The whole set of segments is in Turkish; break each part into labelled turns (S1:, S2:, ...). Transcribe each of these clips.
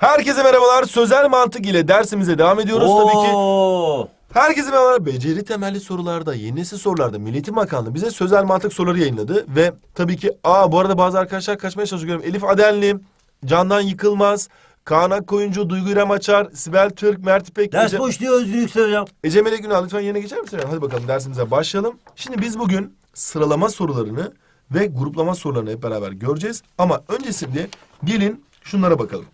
S1: Herkese merhabalar. Sözel mantık ile dersimize devam ediyoruz tabii ki.
S2: Oo.
S1: Herkese merhabalar. Beceri temelli sorularda, yeni nesil sorularda Milli Eğitim Bakanlığı bize sözel mantık soruları yayınladı. Ve tabii ki aa bu arada bazı arkadaşlar kaçmaya çalışıyorum. Elif Adenli, Candan Yıkılmaz, Kaan Akkoyuncu, Duygu İrem Açar, Sibel Türk, Mert İpek,
S2: Ders
S1: Ece,
S2: boş diyor Özgür Yüksel hocam.
S1: Ece Melek Ünal lütfen yerine geçer misin? Hadi bakalım dersimize başlayalım. Şimdi biz bugün sıralama sorularını ve gruplama sorularını hep beraber göreceğiz. Ama öncesinde gelin şunlara bakalım.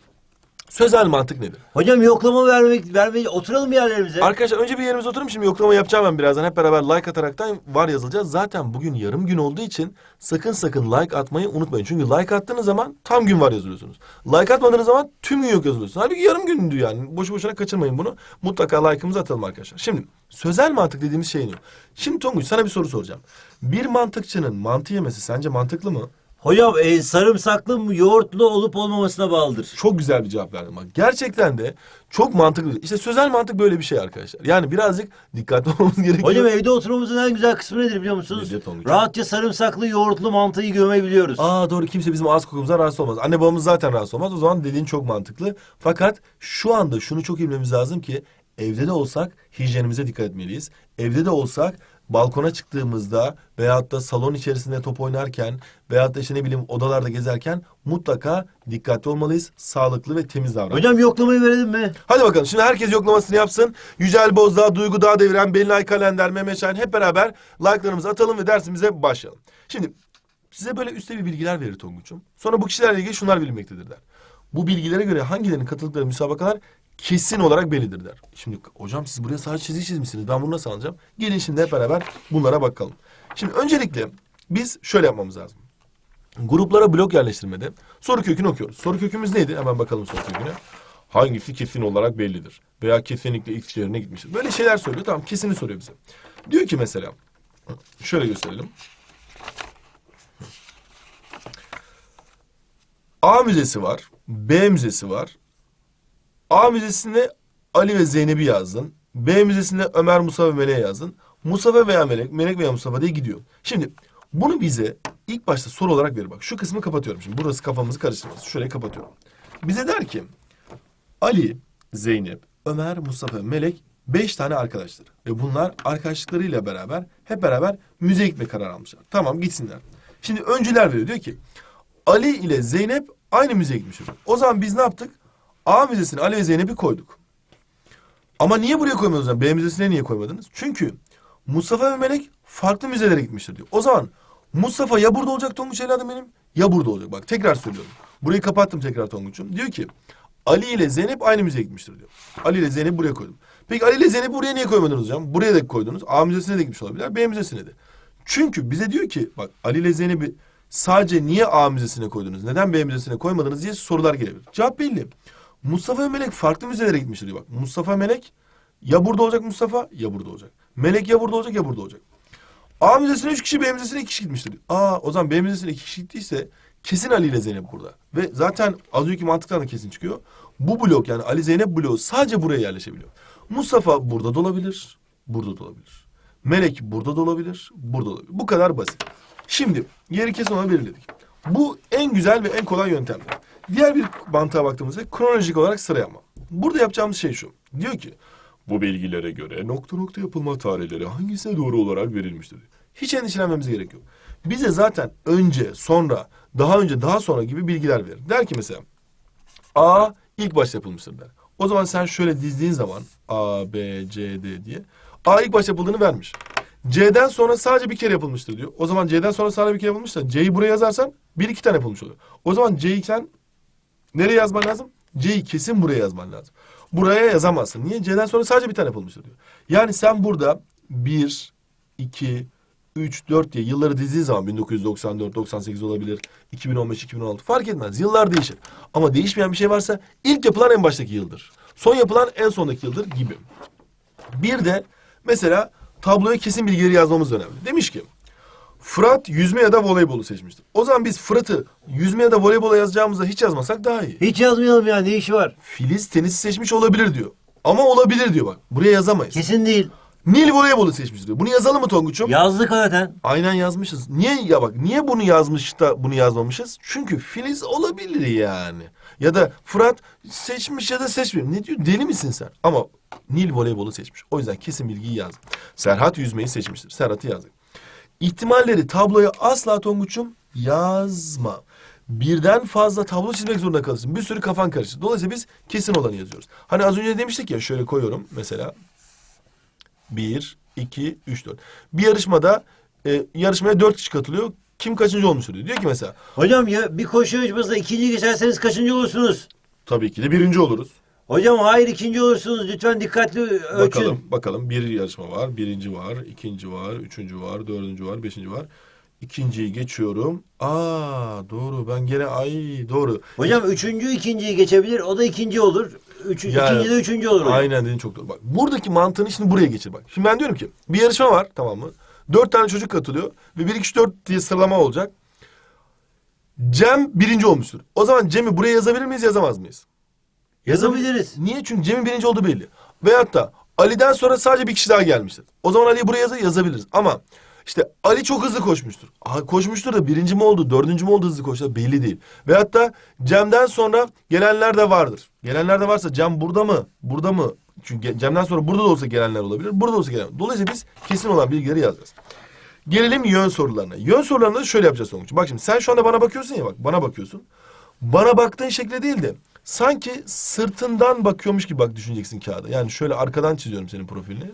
S1: Sözel mantık nedir?
S2: Hocam yoklama vermek, vermeyi oturalım yerlerimize.
S1: Arkadaşlar önce bir yerimize oturun şimdi yoklama yapacağım ben birazdan. Hep beraber like ataraktan var yazılacağız. Zaten bugün yarım gün olduğu için sakın sakın like atmayı unutmayın. Çünkü like attığınız zaman tam gün var yazılıyorsunuz. Like atmadığınız zaman tüm gün yok yazılıyorsunuz. Halbuki yarım gündü yani. Boşu boşuna kaçırmayın bunu. Mutlaka like'ımızı atalım arkadaşlar. Şimdi sözel mantık dediğimiz şey ne? Şimdi Tonguç sana bir soru soracağım. Bir mantıkçının mantı yemesi sence mantıklı mı?
S2: Hocam e, sarımsaklı mı yoğurtlu olup olmamasına bağlıdır.
S1: Çok güzel bir cevap verdin bak. Gerçekten de çok mantıklı. İşte sözel mantık böyle bir şey arkadaşlar. Yani birazcık dikkatli olmamız gerekiyor.
S2: Hocam evde oturmamızın en güzel kısmı nedir biliyor musunuz?
S1: Nedir Tonguç?
S2: Rahatça sarımsaklı yoğurtlu mantıyı gömebiliyoruz.
S1: Aa doğru kimse bizim ağız kokumuzdan rahatsız olmaz. Anne babamız zaten rahatsız olmaz. O zaman dediğin çok mantıklı. Fakat şu anda şunu çok iyi bilmemiz lazım ki evde de olsak hijyenimize dikkat etmeliyiz. Evde de olsak balkona çıktığımızda veyahut da salon içerisinde top oynarken veyahut da işte ne bileyim odalarda gezerken mutlaka dikkatli olmalıyız. Sağlıklı ve temiz davranmalıyız.
S2: Hocam yoklamayı verelim mi?
S1: Hadi bakalım şimdi herkes yoklamasını yapsın. Yücel Bozdağ, Duygu Dağ Deviren, Belinay Kalender, Mehmet Şahin hep beraber like'larımızı atalım ve dersimize başlayalım. Şimdi size böyle üstte bir bilgiler verir Tonguç'um. Sonra bu kişilerle ilgili şunlar bilinmektedir der. Bu bilgilere göre hangilerinin katıldıkları müsabakalar kesin olarak bellidir der. Şimdi hocam siz buraya sadece çizgi çizmişsiniz. Ben bunu nasıl anlayacağım? Gelin şimdi hep beraber bunlara bakalım. Şimdi öncelikle biz şöyle yapmamız lazım. Gruplara blok yerleştirmede soru kökünü okuyoruz. Soru kökümüz neydi? Hemen bakalım soru köküne. Hangisi kesin olarak bellidir? Veya kesinlikle X yerine gitmiştir. Böyle şeyler söylüyor. Tamam kesini soruyor bize. Diyor ki mesela şöyle gösterelim. A müzesi var. B müzesi var. A müzesinde Ali ve Zeynep'i yazdın. B müzesinde Ömer, Musa ve Melek'i yazdın. Mustafa veya Melek, Melek veya Mustafa diye gidiyor. Şimdi bunu bize ilk başta soru olarak verir. Bak şu kısmı kapatıyorum şimdi. Burası kafamızı karıştırmasın. Şurayı kapatıyorum. Bize der ki Ali, Zeynep, Ömer, Mustafa, Melek beş tane arkadaşlar. Ve bunlar arkadaşlıklarıyla beraber hep beraber müzeye gitme kararı almışlar. Tamam gitsinler. Şimdi öncüler veriyor. Diyor ki Ali ile Zeynep aynı müzeye gitmişler. O zaman biz ne yaptık? A müzesine Ali ve Zeynep'i koyduk. Ama niye buraya koymadınız? B müzesine niye koymadınız? Çünkü Mustafa ve Melek farklı müzelere gitmiştir diyor. O zaman Mustafa ya burada olacak Tonguç evladım benim ya burada olacak. Bak tekrar söylüyorum. Burayı kapattım tekrar Tonguç'um. Diyor ki Ali ile Zeynep aynı müzeye gitmiştir diyor. Ali ile Zeynep buraya koydum. Peki Ali ile Zeynep'i buraya niye koymadınız hocam? Buraya da koydunuz. A müzesine de gitmiş olabilir. B müzesine de. Çünkü bize diyor ki bak Ali ile Zeynep'i sadece niye A müzesine koydunuz? Neden B müzesine koymadınız diye sorular gelebilir. Cevap belli. Mustafa ve Melek farklı müzelere gitmiştir diyor bak. Mustafa Melek ya burada olacak Mustafa ya burada olacak. Melek ya burada olacak ya burada olacak. A müzesine üç kişi, B müzesine iki kişi gitmiştir. Aa o zaman B müzesine iki kişi gittiyse kesin Ali ile Zeynep burada. Ve zaten az önceki mantıktan da kesin çıkıyor. Bu blok yani Ali Zeynep bloğu sadece buraya yerleşebiliyor. Mustafa burada da olabilir, burada da olabilir. Melek burada da olabilir, burada da olabilir. Bu kadar basit. Şimdi yeri kesin olarak belirledik. Bu en güzel ve en kolay yöntemdir. Diğer bir mantığa baktığımızda kronolojik olarak sıra yapma. Burada yapacağımız şey şu. Diyor ki bu bilgilere göre nokta nokta yapılma tarihleri hangisine doğru olarak verilmiştir? Hiç endişelenmemize gerek yok. Bize zaten önce, sonra, daha önce, daha sonra gibi bilgiler verir. Der ki mesela A ilk başta yapılmıştır der. O zaman sen şöyle dizdiğin zaman A, B, C, D diye A ilk başta yapıldığını vermiş. C'den sonra sadece bir kere yapılmıştır diyor. O zaman C'den sonra sadece bir kere yapılmışsa C'yi buraya yazarsan bir iki tane yapılmış olur. O zaman C'yi sen nereye yazman lazım? C'yi kesin buraya yazman lazım. Buraya yazamazsın. Niye? C'den sonra sadece bir tane yapılmıştır diyor. Yani sen burada bir, iki, üç, dört diye yılları dizdiğin zaman 1994, 98 olabilir, 2015, 2016 fark etmez. Yıllar değişir. Ama değişmeyen bir şey varsa ilk yapılan en baştaki yıldır. Son yapılan en sondaki yıldır gibi. Bir de mesela tabloya kesin bilgileri yazmamız önemli. Demiş ki Fırat yüzme ya da voleybolu seçmiştir. O zaman biz Fırat'ı yüzme ya da voleybola yazacağımızda hiç yazmasak daha iyi.
S2: Hiç yazmayalım ya ne işi var?
S1: Filiz tenisi seçmiş olabilir diyor. Ama olabilir diyor bak. Buraya yazamayız.
S2: Kesin değil.
S1: Nil voleybolu seçmiştir diyor. Bunu yazalım mı Tonguç'um?
S2: Yazdık zaten.
S1: Aynen yazmışız. Niye ya bak niye bunu yazmış da bunu yazmamışız? Çünkü Filiz olabilir yani. Ya da Fırat seçmiş ya da seçmiyor. Ne diyor? Deli misin sen? Ama Nil voleybolu seçmiş. O yüzden kesin bilgiyi yazdım. Serhat yüzmeyi seçmiştir. Serhat'ı yazdık. İhtimalleri tabloya asla Tonguç'um yazma. Birden fazla tablo çizmek zorunda kalırsın. Bir sürü kafan karışır. Dolayısıyla biz kesin olanı yazıyoruz. Hani az önce demiştik ya şöyle koyuyorum mesela. Bir, iki, üç, dört. Bir yarışmada e, yarışmaya dört kişi katılıyor. Kim kaçıncı olmuştur diyor. Diyor ki mesela
S2: Hocam ya bir koşu yarışmasında ikinci geçerseniz kaçıncı olursunuz?
S1: tabii ki de birinci oluruz.
S2: Hocam hayır ikinci olursunuz. Lütfen dikkatli ölçün.
S1: Bakalım bakalım bir yarışma var. Birinci var, ikinci var, üçüncü var, dördüncü var, beşinci var. İkinciyi geçiyorum. Aa doğru ben gene ay doğru.
S2: Hocam üçüncü ikinciyi geçebilir. O da ikinci olur. Üçü,
S1: Ya-
S2: ikinci de üçüncü olur. hocam.
S1: Aynen dedin çok doğru. Bak buradaki mantığını şimdi buraya geçir bak. Şimdi ben diyorum ki bir yarışma var tamam mı? Dört tane çocuk katılıyor ve bir iki üç dört diye sıralama olacak. Cem birinci olmuştur. O zaman Cem'i buraya yazabilir miyiz yazamaz mıyız?
S2: Yazabiliriz.
S1: Niye? Çünkü Cem'in birinci olduğu belli. Veyahut da Ali'den sonra sadece bir kişi daha gelmiştir. O zaman Ali'yi buraya yaz- yazabiliriz. Ama işte Ali çok hızlı koşmuştur. Aha, koşmuştur da birinci mi oldu, dördüncü mü oldu hızlı koştu belli değil. Veyahut da Cem'den sonra gelenler de vardır. Gelenler de varsa Cem burada mı, burada mı? Çünkü Cem'den sonra burada da olsa gelenler olabilir, burada da olsa gelenler. Dolayısıyla biz kesin olan bilgileri yazacağız. Gelelim yön sorularına. Yön sorularında da şöyle yapacağız sonuç. Bak şimdi sen şu anda bana bakıyorsun ya bak bana bakıyorsun. Bana baktığın şekilde değil de sanki sırtından bakıyormuş gibi bak düşüneceksin kağıda. Yani şöyle arkadan çiziyorum senin profilini.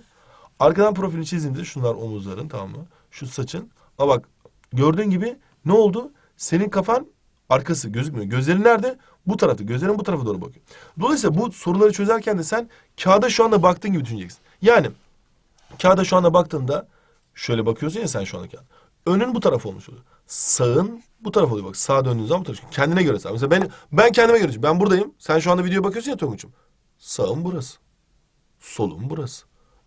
S1: Arkadan profilini çizdiğimde şunlar omuzların tamam mı? Şu saçın. Ama bak gördüğün gibi ne oldu? Senin kafan arkası gözükmüyor. Gözlerin nerede? Bu tarafta. Gözlerin bu tarafa doğru bakıyor. Dolayısıyla bu soruları çözerken de sen kağıda şu anda baktığın gibi düşüneceksin. Yani kağıda şu anda baktığında şöyle bakıyorsun ya sen şu anda kağıda. Önün bu taraf olmuş oluyor. Sağın bu taraf oluyor bak. Sağa döndüğün zaman bu taraf. Kendine göre sağ. Mesela ben, ben kendime göre. Ben buradayım. Sen şu anda videoya bakıyorsun ya Tonguç'um. Sağım burası. Solum burası.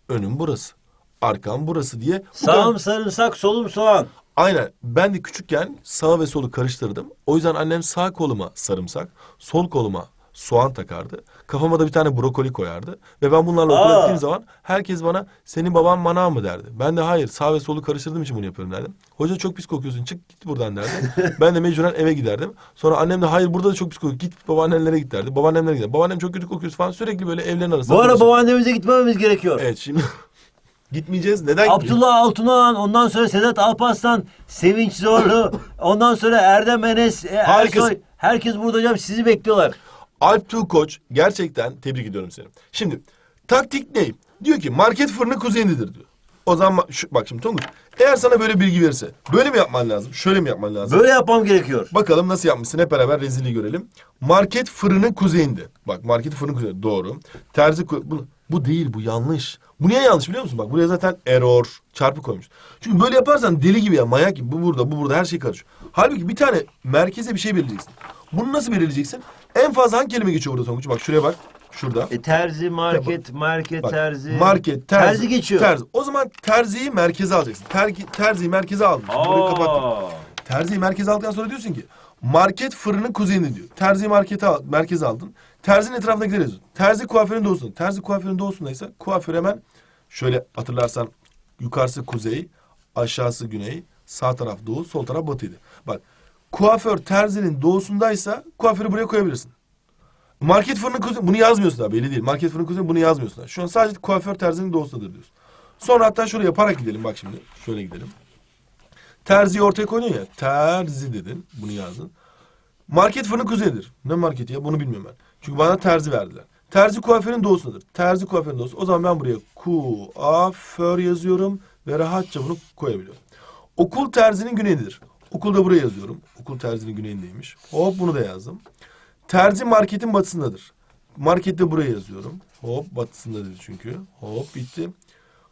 S1: Önüm burası. Arkam burası diye. bu kadar-
S2: Sağım sarımsak, solum soğan.
S1: Aynen. Ben de küçükken sağ ve solu karıştırdım. O yüzden annem sağ koluma sarımsak, sol koluma soğan takardı. Kafama da bir tane brokoli koyardı. Ve ben bunlarla okula
S2: Aa.
S1: gittiğim zaman herkes bana senin baban manav mı derdi. Ben de hayır sağ ve solu karıştırdığım için bunu yapıyorum derdim. Hoca çok pis kokuyorsun çık git buradan derdi. ben de mecburen eve giderdim. Sonra annem de hayır burada da çok pis kokuyor git babaannenlere git derdi. Babaannemlere gider. Babaannem çok kötü kokuyorsun falan sürekli böyle evlerin arasında.
S2: Bu ara
S1: konuşuyor.
S2: babaannemize gitmememiz gerekiyor.
S1: Evet şimdi gitmeyeceğiz. Neden gitmeyeceğiz?
S2: Abdullah Altunan, ondan sonra Sedat Alparslan, Sevinç Zorlu, ondan sonra Erdem Enes, e,
S1: Harikasın.
S2: Ersoy. Herkes burada hocam sizi bekliyorlar.
S1: Alp Tuğ Koç gerçekten tebrik ediyorum seni. Şimdi taktik ne? Diyor ki market fırını kuzeyindedir diyor. O zaman bak- şu, bak şimdi Tonguç eğer sana böyle bilgi verirse böyle mi yapman lazım? Şöyle mi yapman lazım?
S2: Böyle yapmam gerekiyor.
S1: Bakalım nasıl yapmışsın hep beraber rezilliği görelim. Market fırını kuzeyinde. Bak market fırını kuzeyinde doğru. Terzi bu, bu değil bu yanlış. Bu niye yanlış biliyor musun? Bak buraya zaten error çarpı koymuş. Çünkü böyle yaparsan deli gibi ya manyak gibi bu burada bu burada her şey karışıyor. Halbuki bir tane merkeze bir şey belirleyeceksin. Bunu nasıl belirleyeceksin? En fazla hangi kelime geçiyor burada Tonguç? Bak şuraya bak. Şurada.
S2: E, terzi, market, market,
S1: Bak,
S2: terzi.
S1: Market, terzi.
S2: Terzi geçiyor.
S1: Terzi. O zaman terziyi merkeze alacaksın. Terki, terziyi merkeze aldın. Burayı kapattın.
S2: Aa.
S1: Terziyi merkeze aldıktan sonra diyorsun ki market fırının kuzeyinde diyor. Terziyi markete al, merkeze aldın. Terzinin etrafındakileri yazıyorsun. Terzi kuaförün doğusunda. Terzi kuaförün doğusundaysa kuaför hemen şöyle hatırlarsan yukarısı kuzey, aşağısı güney, sağ taraf doğu, sol taraf batıydı. Bak kuaför terzinin doğusundaysa kuaförü buraya koyabilirsin. Market fırının kuzey, bunu yazmıyorsun daha belli değil. Market fırının kuzey bunu yazmıyorsun daha. Şu an sadece kuaför terzinin doğusundadır diyorsun. Sonra hatta şöyle yaparak gidelim bak şimdi. Şöyle gidelim. Terziyi ortaya koydun ya. Terzi dedin. Bunu yazdın. Market fırını kuzeydir. Ne marketi ya? Bunu bilmiyorum ben. Çünkü bana terzi verdiler. Terzi kuaförün doğusundadır. Terzi kuaförün doğusu. O zaman ben buraya kuaför yazıyorum ve rahatça bunu koyabiliyorum. Okul terzinin güneyindedir. Okul da buraya yazıyorum. Okul terzinin güneyindeymiş. Hop bunu da yazdım. Terzi marketin batısındadır. Markette buraya yazıyorum. Hop batısındadır çünkü. Hop bitti.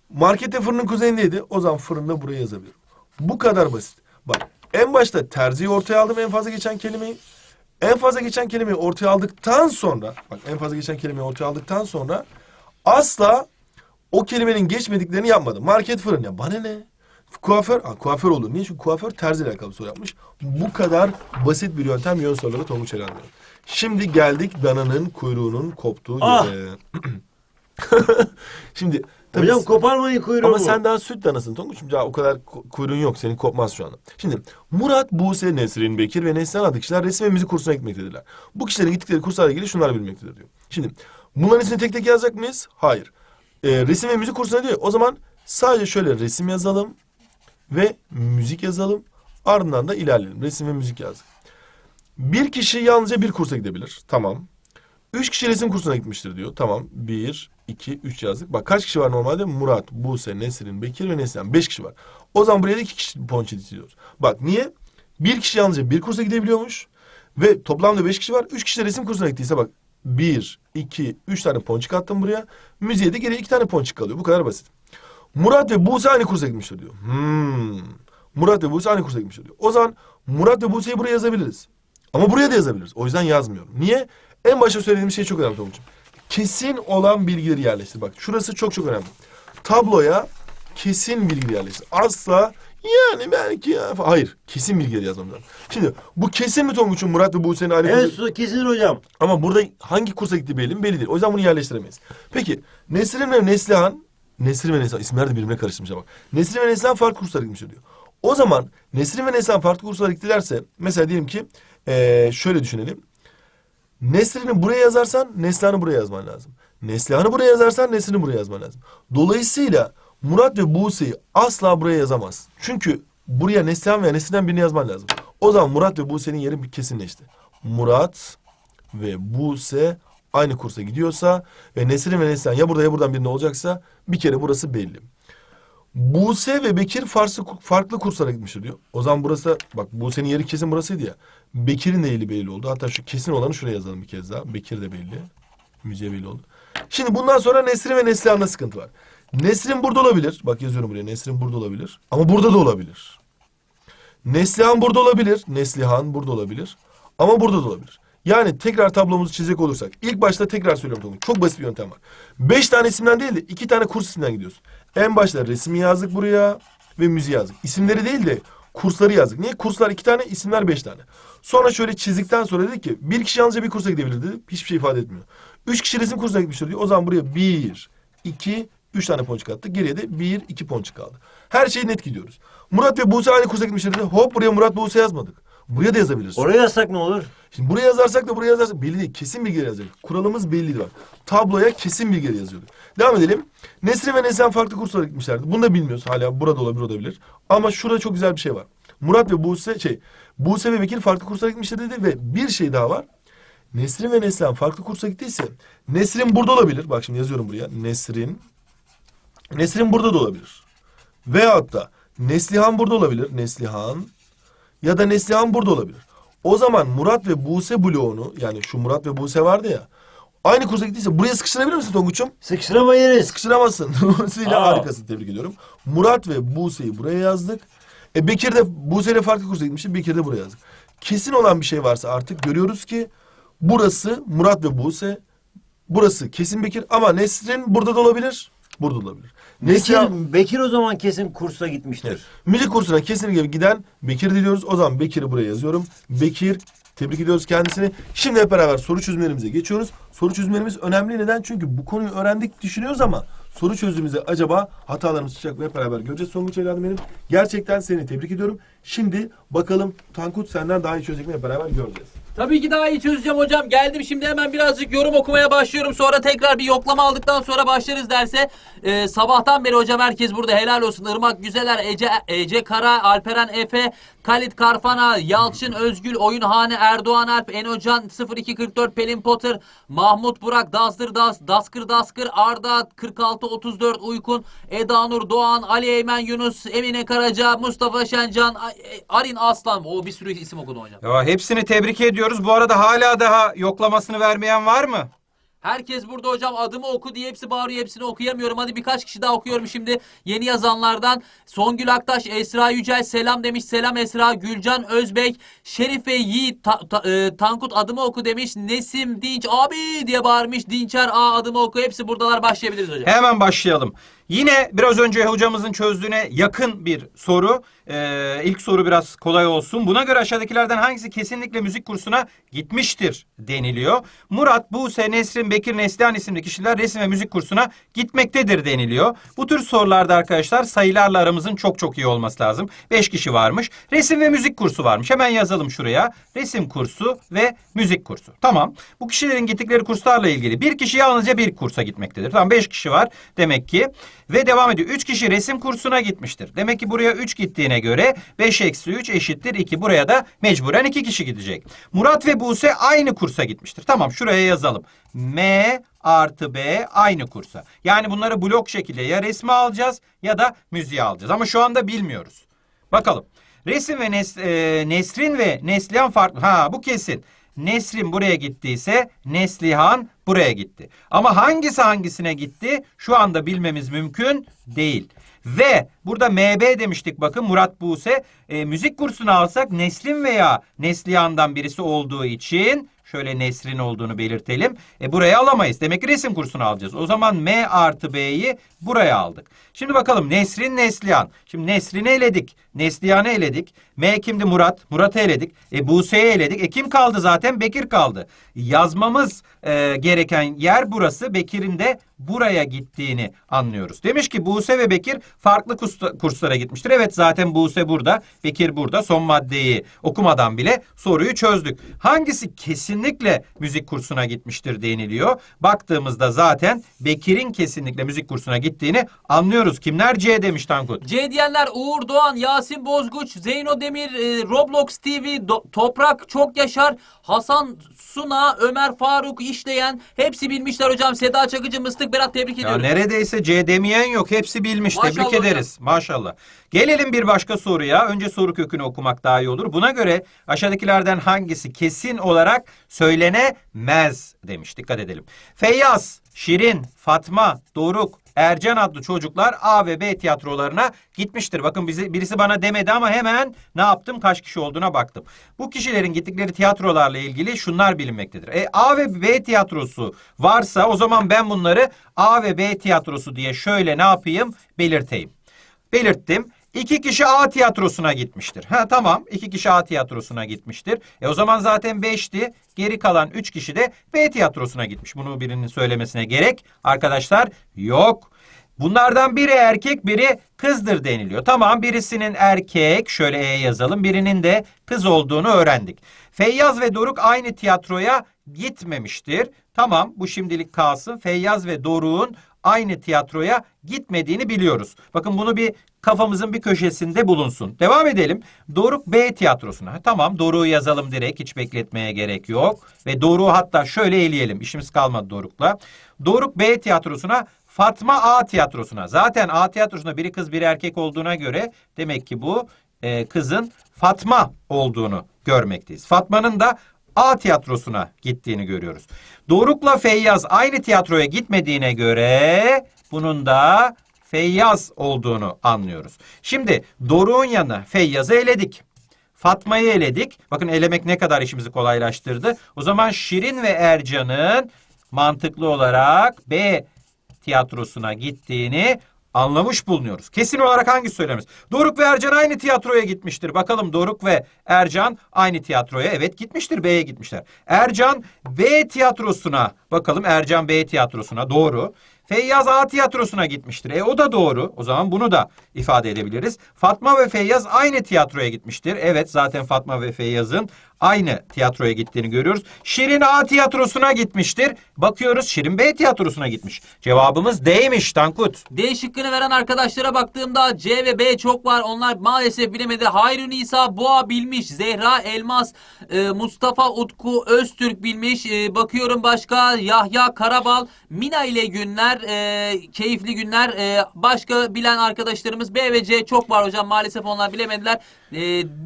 S1: Markette fırının kuzeyindeydi. O zaman fırında buraya yazabilirim. Bu kadar basit. Bak en başta terziyi ortaya aldım en fazla geçen kelimeyi. En fazla geçen kelimeyi ortaya aldıktan sonra bak en fazla geçen kelimeyi ortaya aldıktan sonra asla o kelimenin geçmediklerini yapmadım. Market fırın ya bana ne? Kuaför, ha, kuaför olur. Niye? Çünkü kuaför terziyle alakalı soru yapmış. Bu kadar basit bir yöntem yön soruları Tonguç Eren diyor. Şimdi geldik dananın kuyruğunun koptuğu
S2: Ah!
S1: yere. Şimdi Tabii
S2: Hocam koparmayın kuyruğumu.
S1: Ama sen daha süt danasın Tonguç'um. Ya o kadar ku- kuyruğun yok. Senin kopmaz şu anda. Şimdi Murat, Buse, Nesrin, Bekir ve Neslihan adlı kişiler resim ve müzik kursuna gitmektedirler. Bu kişilerin gittikleri kurslarla ilgili şunlar bilmektedir diyor. Şimdi bunların ismini tek tek yazacak mıyız? Hayır. Ee, resim ve müzik kursuna diyor. O zaman sadece şöyle resim yazalım ve müzik yazalım. Ardından da ilerleyelim. Resim ve müzik yazdık. Bir kişi yalnızca bir kursa gidebilir. Tamam. Üç kişi resim kursuna gitmiştir diyor. Tamam. Bir, iki, üç yazdık. Bak kaç kişi var normalde? Murat, Buse, Nesrin, Bekir ve Neslihan. Beş kişi var. O zaman buraya da iki kişi puan çiziyoruz. Bak niye? Bir kişi yalnızca bir kursa gidebiliyormuş. Ve toplamda beş kişi var. Üç kişi de resim kursuna gittiyse bak. Bir, iki, üç tane ponçik attım buraya. Müziğe de geriye iki tane ponçik kalıyor. Bu kadar basit. Murat ve Buse aynı kursa gitmiştir diyor. Hmm. Murat ve Buse aynı kursa gitmiştir diyor. O zaman Murat ve Buse'yi buraya yazabiliriz. Ama buraya da yazabiliriz. O yüzden yazmıyorum. Niye? En başta söylediğim şey çok önemli Tonguç'um. Kesin olan bilgileri yerleştir. Bak şurası çok çok önemli. Tabloya kesin bilgileri yerleştir. Asla yani belki ya. Hayır. Kesin bilgileri yazmam lazım. Şimdi bu kesin mi Tonguç'um Murat ve Buse'nin aynı
S2: Evet
S1: kursa-
S2: su kesin hocam.
S1: ama burada hangi kursa gitti belli mi? Belli değil. O yüzden bunu yerleştiremeyiz. Peki Nesrin ve Neslihan Nesrin ve Neslihan isimler de birbirine karışmış ama. Nesrin ve Neslihan farklı kurslara gitmiş diyor. O zaman Nesrin ve Neslihan farklı kurslara gittilerse mesela diyelim ki eee, şöyle düşünelim. Nesrin'i buraya yazarsan Neslihan'ı buraya yazman lazım. Neslihan'ı buraya yazarsan Nesrin'i buraya yazman lazım. Dolayısıyla Murat ve Buse'yi asla buraya yazamaz. Çünkü buraya Neslihan veya Nesrin'den birini yazman lazım. O zaman Murat ve Buse'nin yeri kesinleşti. Murat ve Buse aynı kursa gidiyorsa ve Nesrin ve Neslihan ya burada ya buradan birinde olacaksa bir kere burası belli. Buse ve Bekir farklı, farklı kurslara gitmiştir diyor. O zaman burası bak Buse'nin yeri kesin burasıydı ya. Bekir'in de yeri belli oldu. Hatta şu kesin olanı şuraya yazalım bir kez daha. Bekir de belli. Müziğe belli oldu. Şimdi bundan sonra Nesrin ve Neslihan'da sıkıntı var. Nesrin burada olabilir. Bak yazıyorum buraya. Nesrin burada olabilir. Ama burada da olabilir. Neslihan burada olabilir. Neslihan burada olabilir. Ama burada da olabilir. Yani tekrar tablomuzu çizecek olursak. ilk başta tekrar söylüyorum Tonguç. Çok basit bir yöntem var. Beş tane isimden değil de iki tane kurs isimden gidiyorsun. En başta resmi yazdık buraya ve müziği yazdık. İsimleri değil de kursları yazdık. Niye? Kurslar iki tane, isimler beş tane. Sonra şöyle çizdikten sonra dedik ki bir kişi yalnızca bir kursa gidebilir dedik. Hiçbir şey ifade etmiyor. Üç kişi resim kursuna gitmiştir diyor. O zaman buraya bir, iki, üç tane ponçik attık. Geriye de bir, iki ponçik kaldı. Her şey net gidiyoruz. Murat ve Buse aynı kursa gitmiştir dedi. Hop buraya Murat Buse yazmadık. Buraya da yazabiliriz.
S2: Oraya yazsak ne olur?
S1: Şimdi buraya yazarsak da buraya yazarsak belli değil. Kesin bilgileri yazacak. Kuralımız belliydi bak. Tabloya kesin bilgileri yazıyorduk. Devam edelim. Nesrin ve Neslihan farklı kurslara gitmişlerdi. Bunu da bilmiyoruz. Hala burada olabilir olabilir. Ama şurada çok güzel bir şey var. Murat ve Buse şey Buse ve Bekir farklı kurslara gitmişler dedi ve bir şey daha var. Nesrin ve Neslihan farklı kursa gittiyse Nesrin burada olabilir. Bak şimdi yazıyorum buraya. Nesrin Nesrin burada da olabilir. Veyahut da Neslihan burada olabilir. Neslihan ya da Neslihan burada olabilir. O zaman Murat ve Buse bloğunu yani şu Murat ve Buse vardı ya aynı kursa gittiyse buraya sıkıştırabilir misin Tonguç'um?
S2: Sıkıştıramayız.
S1: Sıkıştıramazsın. Dolayısıyla
S2: Aa.
S1: harikasın tebrik ediyorum. Murat ve Buse'yi buraya yazdık. E Bekir de Buse ile farklı kursa gitmişti. Bekir de buraya yazdık. Kesin olan bir şey varsa artık görüyoruz ki burası Murat ve Buse. Burası kesin Bekir ama Nesrin burada da olabilir. Burada da olabilir. Neslihan-
S2: Bekir, Bekir o zaman kesin kursa gitmiştir.
S1: Müzik kursuna kesinlikle giden Bekir diliyoruz. O zaman Bekir'i buraya yazıyorum. Bekir tebrik ediyoruz kendisini. Şimdi hep beraber soru çözümlerimize geçiyoruz. Soru çözümlerimiz önemli. Neden? Çünkü bu konuyu öğrendik düşünüyoruz ama soru çözdüğümüzde acaba hatalarımız çıkacak mı hep beraber göreceğiz. Sonuç evladım benim. Gerçekten seni tebrik ediyorum. Şimdi bakalım Tankut senden daha iyi çözecek mi hep beraber göreceğiz.
S3: Tabii ki daha iyi çözeceğim hocam. Geldim şimdi hemen birazcık yorum okumaya başlıyorum. Sonra tekrar bir yoklama aldıktan sonra başlarız derse. Ee, sabahtan beri hocam herkes burada helal olsun. Irmak Güzeler, Ece, Ece Kara, Alperen Efe, Kalit Karfana, Yalçın Özgül, Oyunhane, Erdoğan Alp, Enocan 0244, Pelin Potter, Mahmut Burak, Dazdır Daz, Daskır Daskır, Arda 4634, Uykun, Eda Nur Doğan, Ali Eymen Yunus, Emine Karaca, Mustafa Şencan, e, Arin Aslan. O bir sürü isim okudum hocam.
S4: Ya hepsini tebrik ediyoruz. Bu arada hala daha yoklamasını vermeyen var mı?
S3: Herkes burada hocam adımı oku diye hepsi bağırıyor hepsini okuyamıyorum. Hadi birkaç kişi daha okuyorum şimdi yeni yazanlardan. Songül Aktaş, Esra Yücel selam demiş. Selam Esra, Gülcan Özbek, Şerife Yiğit, Ta- Ta- e, Tankut adımı oku demiş. Nesim Dinç abi diye bağırmış. Dinçer A adımı oku. Hepsi buradalar başlayabiliriz hocam.
S4: Hemen başlayalım. Yine biraz önce hocamızın çözdüğüne yakın bir soru. Ee, ilk soru biraz kolay olsun. Buna göre aşağıdakilerden hangisi kesinlikle müzik kursuna gitmiştir deniliyor. Murat, Buse, Nesrin, Bekir, Neslihan isimli kişiler resim ve müzik kursuna gitmektedir deniliyor. Bu tür sorularda arkadaşlar sayılarla aramızın çok çok iyi olması lazım. Beş kişi varmış. Resim ve müzik kursu varmış. Hemen yazalım şuraya. Resim kursu ve müzik kursu. Tamam. Bu kişilerin gittikleri kurslarla ilgili bir kişi yalnızca bir kursa gitmektedir. Tamam beş kişi var demek ki. Ve devam ediyor. Üç kişi resim kursuna gitmiştir. Demek ki buraya üç gittiğine göre 5 eksi 3 eşittir 2. Buraya da mecburen iki kişi gidecek. Murat ve Buse aynı kursa gitmiştir. Tamam şuraya yazalım. M artı B aynı kursa. Yani bunları blok şekilde ya resmi alacağız ya da müziği alacağız. Ama şu anda bilmiyoruz. Bakalım. Resim ve Nes- e, Nesrin ve Neslihan farklı. Ha bu kesin. Nesrin buraya gittiyse Neslihan buraya gitti. Ama hangisi hangisine gitti şu anda bilmemiz mümkün değil. Ve burada MB demiştik bakın Murat Buse e, müzik kursunu alsak Nesrin veya Neslihan'dan birisi olduğu için şöyle Nesrin olduğunu belirtelim. E, buraya alamayız. Demek ki resim kursunu alacağız. O zaman M artı B'yi buraya aldık. Şimdi bakalım Nesrin Neslihan. Şimdi Nesrin'i eledik. Neslihan'ı eledik. M kimdi Murat? Murat'ı eledik. E, Buse'yi eledik. E kim kaldı zaten? Bekir kaldı. Yazmamız e, gereken yer burası. Bekir'in de buraya gittiğini anlıyoruz. Demiş ki Buse ve Bekir farklı kurslara gitmiştir. Evet zaten Buse burada, Bekir burada. Son maddeyi okumadan bile soruyu çözdük. Hangisi kesinlikle müzik kursuna gitmiştir deniliyor. Baktığımızda zaten Bekir'in kesinlikle müzik kursuna gittiğini anlıyoruz. Kimler C demiş Tankut?
S3: C diyenler Uğur Doğan, Yasin Bozguç, Zeyno Demir, e, Roblox TV, Do- Toprak Çok Yaşar, Hasan Suna, Ömer Faruk işleyen hepsi bilmişler hocam. Seda Çakıcı, Mıstık Berat tebrik
S4: Ya
S3: ediyorum.
S4: neredeyse C demeyen yok. Hepsi bilmiş.
S3: Maşallah
S4: Tebrik
S3: hocam.
S4: ederiz. Maşallah. Gelelim bir başka soruya. Önce soru kökünü okumak daha iyi olur. Buna göre aşağıdakilerden hangisi kesin olarak söylenemez demiş. Dikkat edelim. Feyyaz, Şirin, Fatma, Doruk, Ercan adlı çocuklar A ve B tiyatrolarına gitmiştir. Bakın bizi, birisi bana demedi ama hemen ne yaptım? Kaç kişi olduğuna baktım. Bu kişilerin gittikleri tiyatrolarla ilgili şunlar bilinmektedir. E, A ve B tiyatrosu varsa o zaman ben bunları A ve B tiyatrosu diye şöyle ne yapayım? Belirteyim. Belirttim. İki kişi A tiyatrosuna gitmiştir. Ha tamam iki kişi A tiyatrosuna gitmiştir. E o zaman zaten beşti. Geri kalan üç kişi de B tiyatrosuna gitmiş. Bunu birinin söylemesine gerek arkadaşlar yok. Bunlardan biri erkek biri kızdır deniliyor. Tamam birisinin erkek şöyle E yazalım birinin de kız olduğunu öğrendik. Feyyaz ve Doruk aynı tiyatroya gitmemiştir. Tamam bu şimdilik kalsın. Feyyaz ve Doruk'un aynı tiyatroya gitmediğini biliyoruz. Bakın bunu bir kafamızın bir köşesinde bulunsun. Devam edelim. Doruk B tiyatrosuna. Ha, Tamam Doruk'u yazalım direkt hiç bekletmeye gerek yok. Ve Doruk'u hatta şöyle eleyelim. İşimiz kalmadı Doruk'la. Doruk B tiyatrosuna Fatma A tiyatrosuna. Zaten A tiyatrosunda biri kız biri erkek olduğuna göre demek ki bu e, kızın Fatma olduğunu görmekteyiz. Fatma'nın da A tiyatrosuna gittiğini görüyoruz. Doruk'la Feyyaz aynı tiyatroya gitmediğine göre bunun da Feyyaz olduğunu anlıyoruz. Şimdi Doruk'un yanına Feyyaz'ı eledik. Fatma'yı eledik. Bakın elemek ne kadar işimizi kolaylaştırdı. O zaman Şirin ve Ercan'ın mantıklı olarak B tiyatrosuna gittiğini anlamış bulunuyoruz. Kesin olarak hangi söylemez? Doruk ve Ercan aynı tiyatroya gitmiştir. Bakalım Doruk ve Ercan aynı tiyatroya evet gitmiştir. B'ye gitmişler. Ercan B tiyatrosuna bakalım Ercan B tiyatrosuna doğru. Feyyaz A tiyatrosuna gitmiştir. E o da doğru. O zaman bunu da ifade edebiliriz. Fatma ve Feyyaz aynı tiyatroya gitmiştir. Evet zaten Fatma ve Feyyaz'ın aynı tiyatroya gittiğini görüyoruz. Şirin A tiyatrosuna gitmiştir. Bakıyoruz Şirin B tiyatrosuna gitmiş. Cevabımız D'ymiş Tankut.
S3: D şıkkını veren arkadaşlara baktığımda C ve B çok var. Onlar maalesef bilemedi. Hayrun İsa Boğa bilmiş. Zehra Elmas, e, Mustafa Utku Öztürk bilmiş. E, bakıyorum başka Yahya Karabal, Mina ile günler, e, keyifli günler. E, başka bilen arkadaşlarımız B ve C çok var hocam. Maalesef onlar bilemediler. E,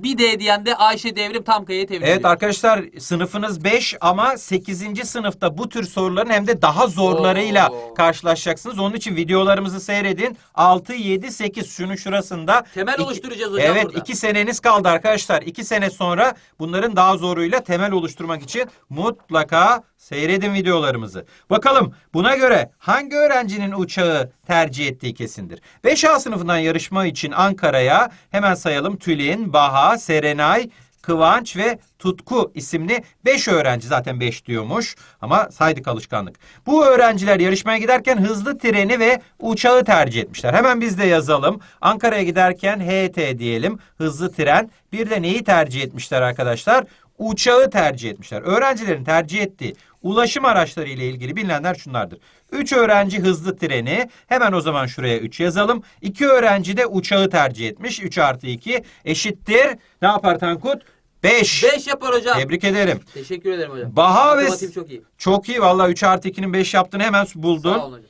S3: bir D diyen de Ayşe Devrim Tamkaya'ya tebrik
S4: Evet arkadaşlar sınıfınız 5 ama 8. sınıfta bu tür soruların hem de daha zorlarıyla
S3: Oo.
S4: karşılaşacaksınız. Onun için videolarımızı seyredin. 6, 7, 8 şunun şurasında.
S3: Temel
S4: İki-
S3: oluşturacağız hocam
S4: Evet
S3: burada.
S4: 2 seneniz kaldı arkadaşlar. 2 sene sonra bunların daha zoruyla temel oluşturmak için mutlaka seyredin videolarımızı. Bakalım buna göre hangi hangi öğrencinin uçağı tercih ettiği kesindir. 5A sınıfından yarışma için Ankara'ya hemen sayalım Tülin, Baha, Serenay, Kıvanç ve Tutku isimli 5 öğrenci zaten 5 diyormuş ama saydık alışkanlık. Bu öğrenciler yarışmaya giderken hızlı treni ve uçağı tercih etmişler. Hemen biz de yazalım. Ankara'ya giderken HT diyelim hızlı tren. Bir de neyi tercih etmişler arkadaşlar? Uçağı tercih etmişler. Öğrencilerin tercih ettiği ulaşım araçları ile ilgili bilinenler şunlardır. 3 öğrenci hızlı treni hemen o zaman şuraya 3 yazalım. 2 öğrenci de uçağı tercih etmiş. 3 artı 2 eşittir. Ne yapar Tankut? 5.
S3: 5 yapar hocam.
S4: Tebrik ederim.
S3: Teşekkür ederim hocam.
S4: Baha ve
S3: çok iyi.
S4: çok iyi valla 3 artı 2'nin 5 yaptığını hemen buldun.
S3: Sağ olun hocam.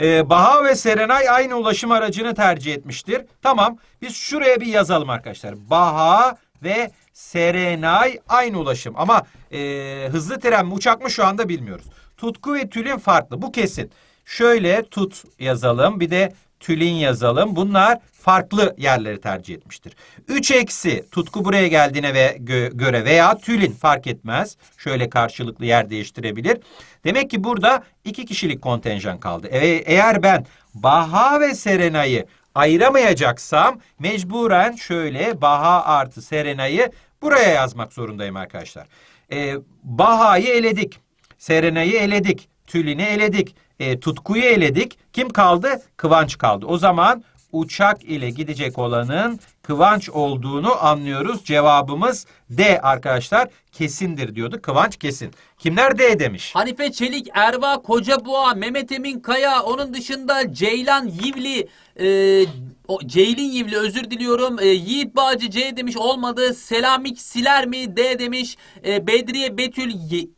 S4: Ee, Baha ve Serenay aynı ulaşım aracını tercih etmiştir. Tamam biz şuraya bir yazalım arkadaşlar. Baha ve Serenay aynı ulaşım ama e, hızlı tren mi uçak mı şu anda bilmiyoruz. Tutku ve Tülin farklı bu kesin. Şöyle tut yazalım bir de Tülin yazalım. Bunlar farklı yerleri tercih etmiştir. 3 eksi tutku buraya geldiğine ve gö- göre veya Tülin fark etmez. Şöyle karşılıklı yer değiştirebilir. Demek ki burada iki kişilik kontenjan kaldı. E- eğer ben Baha ve Serenay'ı ayıramayacaksam mecburen şöyle Baha artı Serenay'ı buraya yazmak zorundayım arkadaşlar. Ee, Baha'yı eledik. Serenay'ı eledik. Tülin'i eledik. E, Tutku'yu eledik. Kim kaldı? Kıvanç kaldı. O zaman uçak ile gidecek olanın Kıvanç olduğunu anlıyoruz. Cevabımız D arkadaşlar. Kesindir diyordu. Kıvanç kesin. Kimler D demiş?
S3: Hanife Çelik, Erva Kocaboğa, Mehmet Emin Kaya, onun dışında Ceylan Yivli, e, o, Ceylin Yivli özür diliyorum. E, Yiğit Bağcı C demiş olmadı. Selamik Siler mi D demiş. E, Bedriye Betül Ye-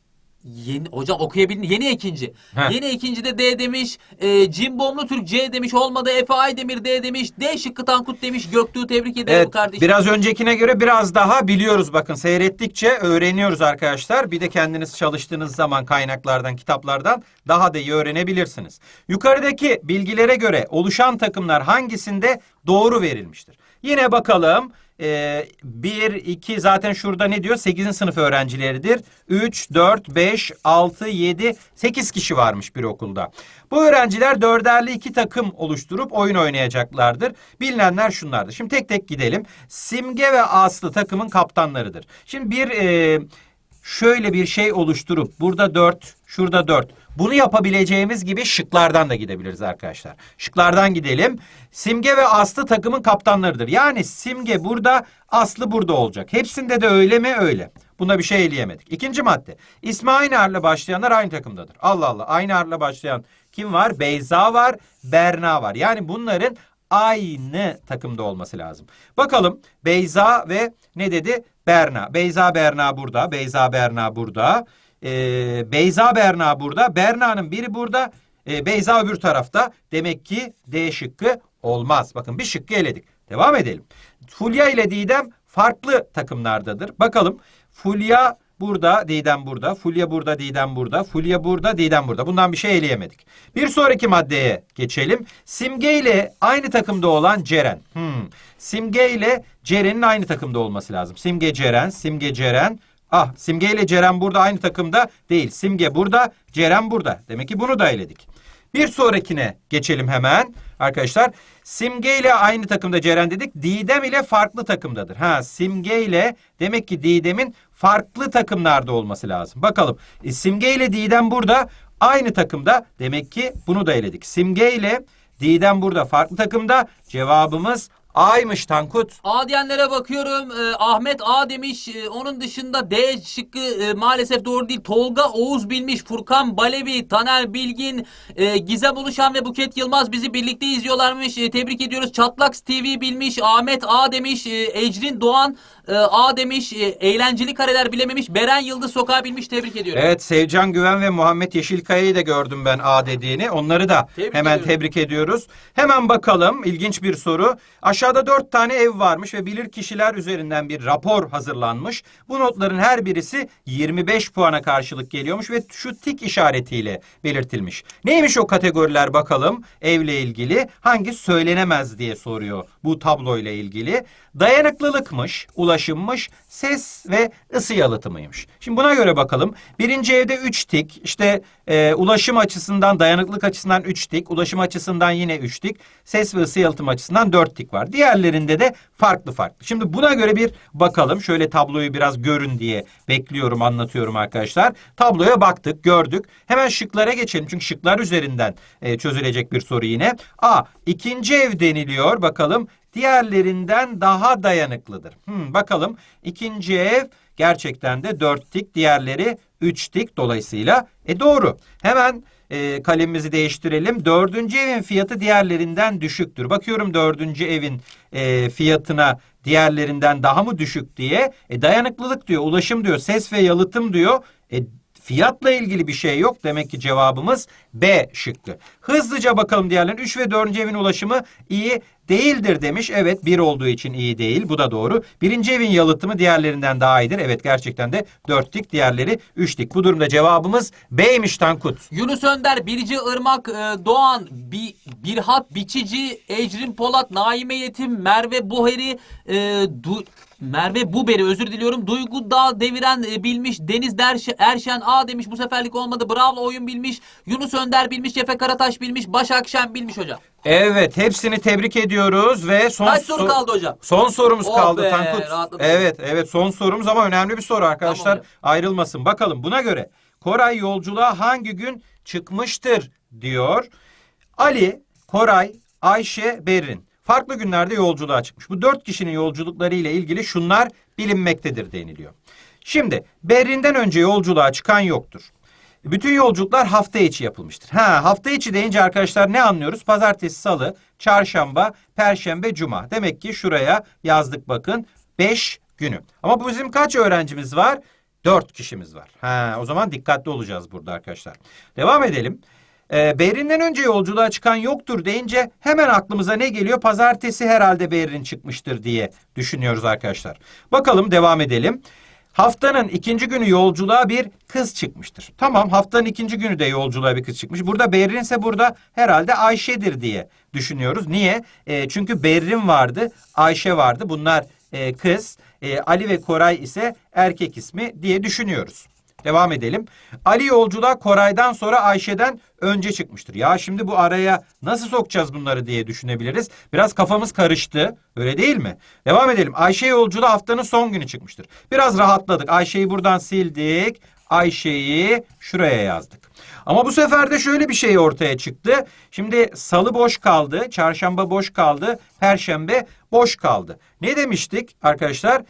S3: Yeni, hocam okuyabildin. Yeni ikinci.
S4: Heh.
S3: Yeni ikinci de D demiş. E, Cimbomlu Türk C demiş. Olmadı. Efe Aydemir D demiş. D şıkkı Tankut demiş. Göktuğ tebrik ederim
S4: Evet,
S3: kardeşim.
S4: biraz öncekine göre biraz daha biliyoruz bakın seyrettikçe öğreniyoruz arkadaşlar. Bir de kendiniz çalıştığınız zaman kaynaklardan, kitaplardan daha da iyi öğrenebilirsiniz. Yukarıdaki bilgilere göre oluşan takımlar hangisinde doğru verilmiştir? Yine bakalım. Ee, 1, 2 zaten şurada ne diyor? 8. sınıf öğrencileridir. 3, 4, 5, 6, 7, 8 kişi varmış bir okulda. Bu öğrenciler dörderli iki takım oluşturup oyun oynayacaklardır. Bilinenler şunlardır. Şimdi tek tek gidelim. Simge ve Aslı takımın kaptanlarıdır. Şimdi bir e, şöyle bir şey oluşturup burada 4, şurada 4. Bunu yapabileceğimiz gibi şıklardan da gidebiliriz arkadaşlar. Şıklardan gidelim. Simge ve Aslı takımın kaptanlarıdır. Yani Simge burada, Aslı burada olacak. Hepsinde de öyle mi? Öyle. Buna bir şey eleyemedik. İkinci madde. İsmi aynı harfle başlayanlar aynı takımdadır. Allah Allah. Aynı harfle başlayan kim var? Beyza var, Berna var. Yani bunların aynı takımda olması lazım. Bakalım Beyza ve ne dedi? Berna. Beyza Berna burada. Beyza Berna burada. Ee, Beyza Berna burada. Berna'nın biri burada. Ee, Beyza öbür tarafta. Demek ki D şıkkı olmaz. Bakın bir şıkkı eledik. Devam edelim. Fulya ile Didem farklı takımlardadır. Bakalım. Fulya burada, Didem burada. Fulya burada, Didem burada. Fulya burada, Didem burada. Bundan bir şey eleyemedik. Bir sonraki maddeye geçelim. Simge ile aynı takımda olan Ceren. Hmm. Simge ile Ceren'in aynı takımda olması lazım. Simge Ceren, Simge Ceren. Ah, Simge ile Ceren burada aynı takımda değil. Simge burada, Ceren burada. Demek ki bunu da eledik. Bir sonrakine geçelim hemen arkadaşlar. Simge ile aynı takımda Ceren dedik. Didem ile farklı takımdadır. Ha Simge ile demek ki Didem'in farklı takımlarda olması lazım. Bakalım. E, Simge ile Didem burada aynı takımda. Demek ki bunu da eledik. Simge ile Didem burada farklı takımda. Cevabımız A'ymış Tankut.
S3: A diyenlere bakıyorum. Ee, Ahmet A demiş. Ee, onun dışında D şıkkı e, maalesef doğru değil. Tolga Oğuz bilmiş. Furkan Balevi, Taner Bilgin, e, Gizem Uluşan ve Buket Yılmaz bizi birlikte izliyorlarmış. E, tebrik ediyoruz. Çatlaks TV bilmiş. Ahmet A demiş. E, Ecrin Doğan e, A demiş. E, eğlenceli kareler bilememiş. Beren Yıldız Sokağı bilmiş. Tebrik ediyorum.
S4: Evet Sevcan Güven ve Muhammed Yeşilkaya'yı da gördüm ben A dediğini. Onları da
S3: Tebrik
S4: hemen
S3: ediyorum.
S4: tebrik ediyoruz. Hemen bakalım ilginç bir soru. Aşağı Aşağıda dört tane ev varmış ve bilir kişiler üzerinden bir rapor hazırlanmış. Bu notların her birisi 25 puana karşılık geliyormuş ve şu tik işaretiyle belirtilmiş. Neymiş o kategoriler bakalım evle ilgili hangi söylenemez diye soruyor bu tabloyla ilgili. Dayanıklılıkmış, ulaşımmış, ses ve ısı yalıtımıymış. Şimdi buna göre bakalım. Birinci evde 3 tik, işte e, ulaşım açısından, dayanıklılık açısından 3 tik, ulaşım açısından yine 3 tik, ses ve ısı yalıtım açısından 4 tik var. Diğerlerinde de farklı farklı. Şimdi buna göre bir bakalım. Şöyle tabloyu biraz görün diye bekliyorum, anlatıyorum arkadaşlar. Tabloya baktık, gördük. Hemen şıklara geçelim. Çünkü şıklar üzerinden e, çözülecek bir soru yine. A. ikinci ev deniliyor. Bakalım diğerlerinden daha dayanıklıdır. Hmm, bakalım ikinci ev gerçekten de 4 tik, diğerleri 3 tik dolayısıyla. E doğru. Hemen e, kalemimizi değiştirelim. Dördüncü evin fiyatı diğerlerinden düşüktür. Bakıyorum dördüncü evin e, fiyatına diğerlerinden daha mı düşük diye. E, dayanıklılık diyor, ulaşım diyor, ses ve yalıtım diyor. E, Fiyatla ilgili bir şey yok. Demek ki cevabımız B şıkkı. Hızlıca bakalım diğerlerine. 3 ve 4. evin ulaşımı iyi değildir demiş. Evet 1 olduğu için iyi değil. Bu da doğru. Birinci evin yalıtımı diğerlerinden daha iyidir. Evet gerçekten de 4 dik diğerleri 3 dik. Bu durumda cevabımız B'ymiş Tankut.
S3: Yunus Önder, Birci Irmak, e, Doğan, Bi, Birhat Biçici, Ecrin Polat, Naime Yetim, Merve Buheri, e, Du- Merve Buberi özür diliyorum. Duygu Dağ deviren e, bilmiş. Deniz Derş Erşen A demiş. Bu seferlik olmadı. Bravo oyun bilmiş. Yunus Önder bilmiş. Cefe Karataş bilmiş. Başak Şen bilmiş hocam.
S4: Evet hepsini tebrik ediyoruz ve son
S3: Kaç soru
S4: so-
S3: kaldı hocam?
S4: Son sorumuz
S3: Oh
S4: kaldı
S3: be,
S4: Tankut.
S3: rahatladım.
S4: Evet evet son sorumuz ama önemli bir soru arkadaşlar.
S3: Tamam hocam.
S4: Ayrılmasın. Bakalım buna göre Koray yolculuğa hangi gün çıkmıştır diyor. Ali, Koray, Ayşe, Berrin farklı günlerde yolculuğa çıkmış. Bu dört kişinin yolculukları ile ilgili şunlar bilinmektedir deniliyor. Şimdi Berrin'den önce yolculuğa çıkan yoktur. Bütün yolculuklar hafta içi yapılmıştır. Ha hafta içi deyince arkadaşlar ne anlıyoruz? Pazartesi, salı, çarşamba, perşembe, cuma. Demek ki şuraya yazdık bakın. 5 günü. Ama bizim kaç öğrencimiz var? 4 kişimiz var. Ha o zaman dikkatli olacağız burada arkadaşlar. Devam edelim. Ee, Berrin'den önce yolculuğa çıkan yoktur deyince hemen aklımıza ne geliyor? Pazartesi herhalde Berrin çıkmıştır diye düşünüyoruz arkadaşlar. Bakalım devam edelim. Haftanın ikinci günü yolculuğa bir kız çıkmıştır. Tamam haftanın ikinci günü de yolculuğa bir kız çıkmış. Burada Berrin ise burada herhalde Ayşe'dir diye düşünüyoruz. Niye? E, çünkü Berrin vardı, Ayşe vardı. Bunlar e, kız. E, Ali ve Koray ise erkek ismi diye düşünüyoruz. Devam edelim. Ali yolculuğa Koray'dan sonra Ayşe'den önce çıkmıştır. Ya şimdi bu araya nasıl sokacağız bunları diye düşünebiliriz. Biraz kafamız karıştı. Öyle değil mi? Devam edelim. Ayşe yolculuğa haftanın son günü çıkmıştır. Biraz rahatladık. Ayşe'yi buradan sildik. Ayşe'yi şuraya yazdık. Ama bu sefer de şöyle bir şey ortaya çıktı. Şimdi salı boş kaldı, çarşamba boş kaldı, perşembe boş kaldı. Ne demiştik arkadaşlar?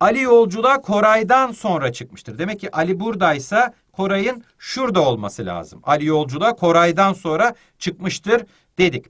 S4: Ali yolculuğa Koray'dan sonra çıkmıştır. Demek ki Ali buradaysa Koray'ın şurada olması lazım. Ali yolculuğa Koray'dan sonra çıkmıştır dedik.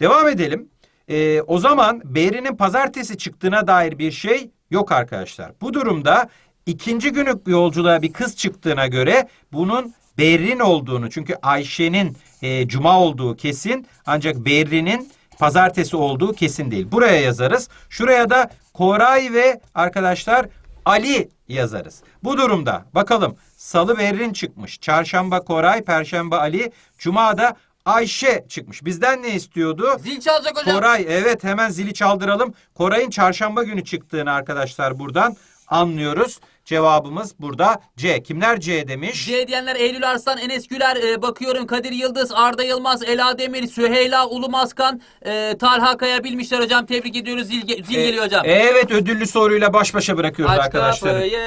S4: Devam edelim. Ee, o zaman Beri'nin pazartesi çıktığına dair bir şey yok arkadaşlar. Bu durumda ikinci günü yolculuğa bir kız çıktığına göre bunun Berrin olduğunu çünkü Ayşe'nin e, cuma olduğu kesin ancak Berrin'in pazartesi olduğu kesin değil. Buraya yazarız. Şuraya da Koray ve arkadaşlar Ali yazarız. Bu durumda bakalım salı Berrin çıkmış. Çarşamba Koray, perşembe Ali, cuma da Ayşe çıkmış. Bizden ne istiyordu?
S3: Zil çalacak hocam.
S4: Koray evet hemen zili çaldıralım. Koray'ın çarşamba günü çıktığını arkadaşlar buradan anlıyoruz. Cevabımız burada C. Kimler C demiş?
S3: C diyenler Eylül Arslan, Enes Güler, e, bakıyorum Kadir Yıldız, Arda Yılmaz, Ela Demir, Süheyla Ulumaskan, e, Talha Kaya bilmişler hocam. Tebrik ediyoruz. Zil, ge- zil
S4: E,
S3: geliyor hocam.
S4: Evet ödüllü soruyla baş başa bırakıyoruz
S3: Aç
S4: arkadaşları.
S3: kapıyı,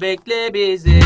S3: bekle bizi.